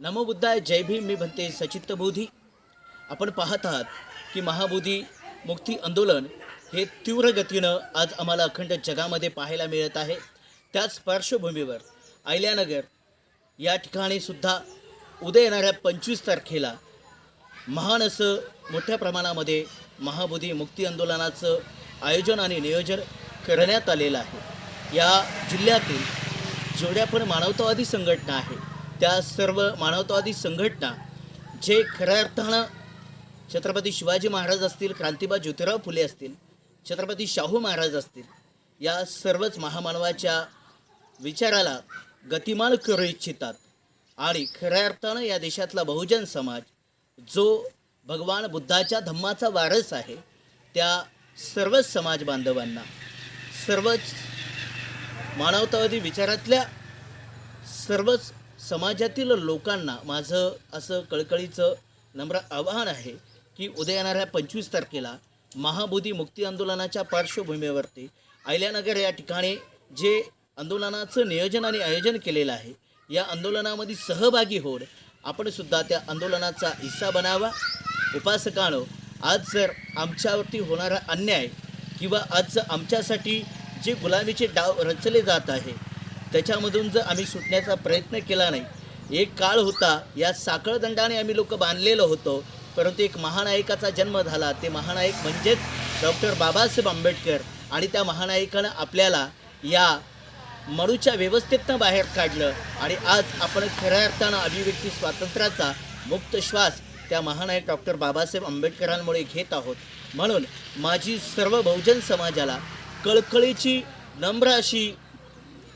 नमो बुद्धाय जय भीम मी म्हणते सचित्त बोधी. आपण पाहत आहात की महाबोधी मुक्ती आंदोलन हे तीव्र गतीनं आज आम्हाला अखंड जगामध्ये पाहायला मिळत आहे. त्याच पार्श्वभूमीवर आयल्यानगर या ठिकाणी सुद्धा उद्या येणाऱ्या पंचवीस तारखेला महान असं मोठ्या प्रमाणामध्ये महाबोधी मुक्ती आंदोलनाचं आयोजन आणि नियोजन करण्यात आलेलं आहे. या जिल्ह्यातील जेवढ्या पण मानवतावादी संघटना आहे त्या सर्व मानवतावादी संघटना जे खऱ्या अर्थानं छत्रपती शिवाजी महाराज असतील क्रांतिबा ज्योतिराव फुले असतील छत्रपती शाहू महाराज असतील या सर्वच महामानवाच्या विचाराला गतिमान करू इच्छितात. आणि खऱ्या अर्थानं या देशातला बहुजन समाज जो भगवान बुद्धाच्या धम्माचा वारस आहे त्या सर्वच समाज बांधवांना सर्वच मानवतावादी विचारातल्या सर्वच समाजातील लोकांना माझं असं कळकळीचं नम्र आवाहन आहे की उद्या येणाऱ्या पंचवीस तारखेला महाबोधी मुक्ती आंदोलनाच्या पार्श्वभूमीवरती अहिल्यानगर या ठिकाणी जे आंदोलनाचं नियोजन आणि आयोजन केलेलं आहे या आंदोलनामध्ये सहभागी होऊन आपणसुद्धा त्या आंदोलनाचा हिस्सा बनावा. उपासकानो आज जर आमच्यावरती होणारा अन्याय किंवा आज आमच्यासाठी जे गुलामीचे डाव रचले जात आहे त्याच्यामधून जर आम्ही सुटण्याचा प्रयत्न केला नाही एक काळ होता या साखळदंडाने आम्ही लोक बांधलेलो होतो परंतु एक महानायकाचा जन्म झाला. ते महानायक म्हणजेच डॉक्टर बाबासाहेब आंबेडकर आणि त्या महानायकानं आपल्याला या मणूच्या व्यवस्थेतनं बाहेर काढलं आणि आज आपण खऱ्या अर्थानं अभिव्यक्ती स्वातंत्र्याचा मुक्त श्वास त्या महानायक डॉक्टर बाबासाहेब आंबेडकरांमुळे घेत आहोत. म्हणून माझी सर्व बहुजन समाजाला कळकळीची नम्र अशी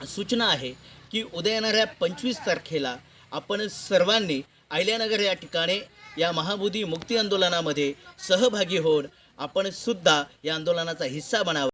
सूचना आहे की उद्या येणाऱ्या पंचवीस तारखेला आपण सर्वांनी अहिल्यानगर या ठिकाणी या महाबोधी मुक्ती आंदोलनामध्ये सहभागी होऊन आपण सुद्धा या आंदोलनाचा हिस्सा बनावा.